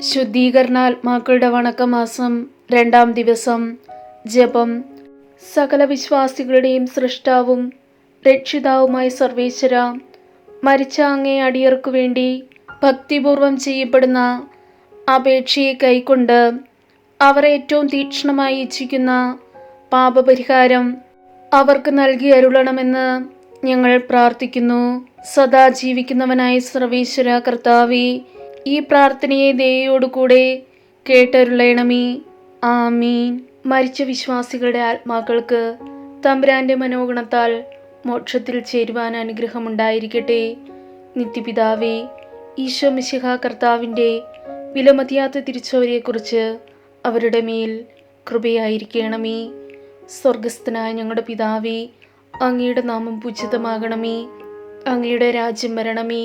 ശുദ്ധീകരണാത്മാക്കളുടെ വണക്കമാസം രണ്ടാം ദിവസം ജപം. സകല വിശ്വാസികളുടെയും സൃഷ്ടാവും രക്ഷിതാവുമായ സർവേശ്വര മരിച്ച അങ്ങേ അടിയർക്കു വേണ്ടി ഭക്തിപൂർവം ചെയ്യപ്പെടുന്ന അപേക്ഷയെ കൈക്കൊണ്ട് അവർ ഏറ്റവും തീക്ഷ്ണമായി ഇച്ഛിക്കുന്ന പാപപരിഹാരം അവർക്ക് നൽകി അരുളണമെന്ന് ഞങ്ങൾ പ്രാർത്ഥിക്കുന്നു. സദാ ജീവിക്കുന്നവനായ സർവേശ്വര കർത്താവെ ഈ പ്രാർത്ഥനയെ ദയോടുകൂടെ കേട്ടരുളയണമേ ആമീൻ. മരിച്ച വിശ്വാസികളുടെ ആത്മാക്കൾക്ക് തമ്പുരാന്റെ മനോഗുണത്താൽ മോക്ഷത്തിൽ ചേരുവാൻ അനുഗ്രഹമുണ്ടായിരിക്കട്ടെ. നിത്യപിതാവേ ഈശോ മിശിഹ കർത്താവിന്റെ വിലമതിയാത്ത തിരിച്ചവരെക്കുറിച്ച് അവരുടെ മേൽ കൃപയായിരിക്കണമേ. സ്വർഗസ്ഥനായ ഞങ്ങളുടെ പിതാവേ അങ്ങയുടെ നാമം പൂജിതമാകണമേ. അങ്ങയുടെ രാജ്യം വരണമേ.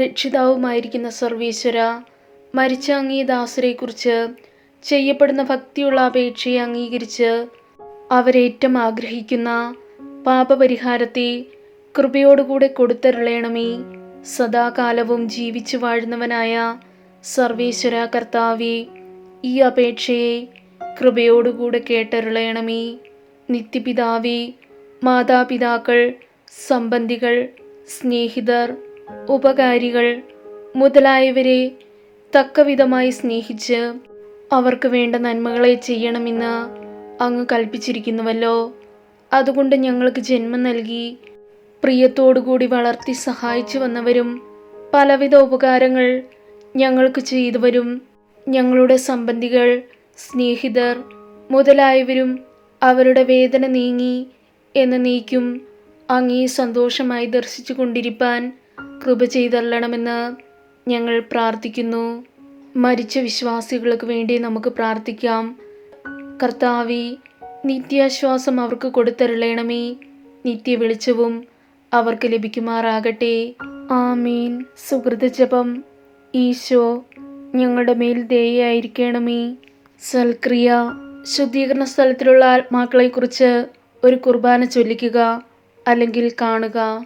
രക്ഷിതാവുമായിരിക്കുന്ന സർവീശ്വര മരിച്ച അങ്ങേ ദാസരെക്കുറിച്ച് ചെയ്യപ്പെടുന്ന ഭക്തിയുള്ള അപേക്ഷയെ അംഗീകരിച്ച് അവരേറ്റം ആഗ്രഹിക്കുന്ന പാപപരിഹാരത്തെ കൃപയോടുകൂടെ കൊടുത്തരുളയണമേ സദാകാലവും ജീവിച്ചു വാഴുന്നവനായ സർവേശ്വര കർത്താവെ ഈ അപേക്ഷയെ കൃപയോടുകൂടെ കേട്ടരുളയണമേ നിത്യപിതാവേ മാതാപിതാക്കൾ സംബന്ധികൾ സ്നേഹിതർ ഉപകാരികൾ മുതലായവരെ തക്കവിധമായി സ്നേഹിച്ച് അവർക്ക് വേണ്ട നന്മകളെ ചെയ്യണമെന്ന് അങ്ങ് കൽപ്പിച്ചിരിക്കുന്നുവല്ലോ. അതുകൊണ്ട് ഞങ്ങൾക്ക് ജന്മം നൽകി പ്രിയത്തോടുകൂടി വളർത്തി സഹായിച്ചു വന്നവരും പലവിധ ഉപകാരങ്ങൾ ഞങ്ങൾക്ക് ചെയ്തവരും. ഞങ്ങളുടെ സംബന്ധികൾ സ്നേഹിതർ മുതലായവരും അവരുടെ വേദന നീങ്ങി എന്ന് നീക്കും. അങ്ങേ സന്തോഷമായി ദർശിച്ചു കൊണ്ടിരിപ്പാൻ കൃപ ചെയ്തള്ളണമെന്ന് ഞങ്ങൾ പ്രാർത്ഥിക്കുന്നു. മരിച്ച വിശ്വാസികൾക്ക് വേണ്ടി നമുക്ക് പ്രാർത്ഥിക്കാം. കർത്താവി നിത്യാശ്വാസം അവർക്ക് കൊടുത്തരുളയണമേ നിത്യ വെളിച്ചവും അവർക്ക് ലഭിക്കുമാറാകട്ടെ. ആമീൻ. സുഹൃതജപം. ഈശോ ഞങ്ങളുടെ മേൽ ദയായിരിക്കണമേ സൽക്രിയ. ശുദ്ധീകരണ സ്ഥലത്തിലുള്ള ആത്മാക്കളെക്കുറിച്ച് ഒരു കുർബാന ചൊല്ലിക്കുക അല്ലെങ്കിൽ കാണുക.